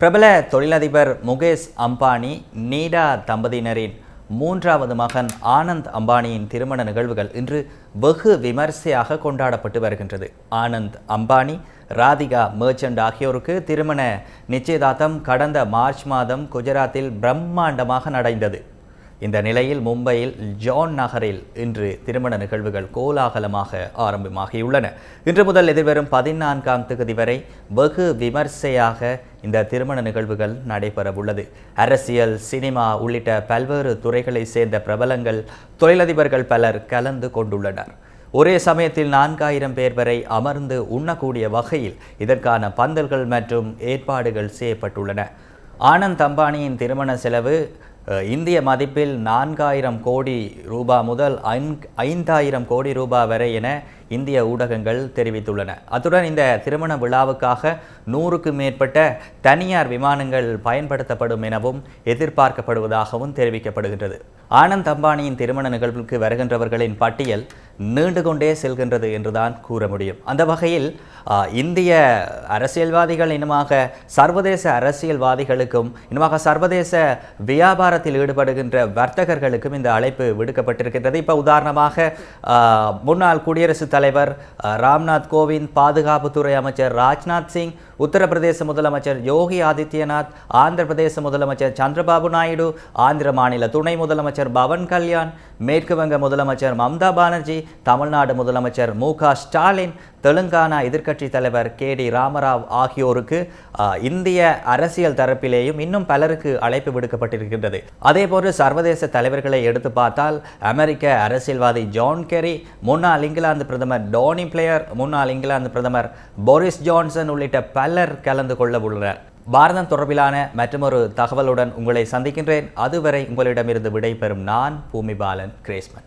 பிரபல தொழிலதிபர் முகேஷ் அம்பானி நீடா தம்பதியினரின் மூன்றாவது மகன் ஆனந்த் அம்பானியின் திருமண நிகழ்வுகள் இன்று வெகு விமர்சையாக கொண்டாடப்பட்டு வருகின்றது. ஆனந்த் அம்பானி ராதிகா மேர்ச்சண்ட் ஆகியோருக்கு திருமண நிச்சயதார்த்தம் கடந்த மார்ச் மாதம் குஜராத்தில் பிரம்மாண்டமாக நடைந்தது. இந்த நிலையில் மும்பையில் ஜான் நகரில் இன்று திருமண நிகழ்வுகள் கோலாகலமாக ஆரம்பமாகியுள்ளன. இன்று முதல் எதிர்வரும் பதினான்காம் தேதி வரை வெகு விமர்சையாக இந்த திருமண நிகழ்வுகள் நடைபெறவுள்ளது. அரசியல் சினிமா உள்ளிட்ட பல்வேறு துறைகளை சேர்ந்த பிரபலங்கள் தொழிலதிபர்கள் பலர் கலந்து கொண்டுள்ளனர். ஒரே சமயத்தில் நான்காயிரம் பேர் வரை அமர்ந்து உண்ணக்கூடிய வகையில் இதற்கான பந்தல்கள் மற்றும் ஏற்பாடுகள் செய்யப்பட்டுள்ளன. ஆனந்த் அம்பானியின் திருமண செலவு இந்திய மதிப்பில் நான்காயிரம் கோடி ரூபாய் முதல் ஐந்தாயிரம் கோடி ரூபாய் வரை என இந்திய ஊடகங்கள் தெரிவித்துள்ளன. அத்துடன் இந்த திருமண விழாவுக்காக நூறுக்கும் மேற்பட்ட தனியார் விமானங்கள் பயன்படுத்தப்படும் எனவும் எதிர்பார்க்கப்படுவதாகவும் தெரிவிக்கப்படுகின்றது. ஆனந்த் அம்பானியின் திருமண நிகழ்வுக்கு வருகின்றவர்களின் பட்டியல் நீண்டு கொண்டே செல்கின்றது என்றுதான் கூற முடியும். அந்த வகையில் இந்திய அரசியல்வாதிகள் இனமாக சர்வதேச அரசியல்வாதிகளுக்கும் இனமாக சர்வதேச வியாபாரத்தில் ஈடுபடுகின்ற வர்த்தகர்களுக்கும் இந்த அழைப்பு விடுக்கப்பட்டிருக்கின்றது. இப்போ உதாரணமாக முன்னாள் குடியரசுத் தலைவர் ராம்நாத் கோவிந்த் பாதுகாப்புத்துறை அமைச்சர் ராஜ்நாத் சிங் உத்தரப்பிரதேச முதலமைச்சர் யோகி ஆதித்யநாத் ஆந்திர பிரதேச முதலமைச்சர் சந்திரபாபு நாயுடு ஆந்திர மாநில துணை முதலமைச்சர் பவன் கல்யாண் மேற்கு வங்க முதலமைச்சர் மம்தா பானர்ஜி தமிழ்நாடு முதலமைச்சர் மு க ஸ்டாலின் தெலுங்கானா எதிர்க்கட்சி தலைவர் கே டி ராமராவ் ஆகியோருக்கு இந்திய அரசியல் தரப்பிலேயும் இன்னும் பலருக்கு அழைப்பு விடுக்கப்பட்டிருக்கின்றது. அதேபோன்று சர்வதேச தலைவர்களை எடுத்து பார்த்தால் அமெரிக்க அரசியல்வாதி ஜான் கெரி முன்னாள் இங்கிலாந்து பிரதமர் டோனி பிளேயர் முன்னாள் இங்கிலாந்து பிரதமர் போரிஸ் ஜான்சன் உள்ளிட்ட பலர் கலந்து கொள்ள உள்ளனர். பாரதம் தொடர்பிலான மற்றொரு தகவலுடன் உங்களை சந்திக்கின்றேன். அதுவரை உங்களிடமிருந்து விடைபெறும் நான் பூமிபாலன் கிரேஸ்மன்.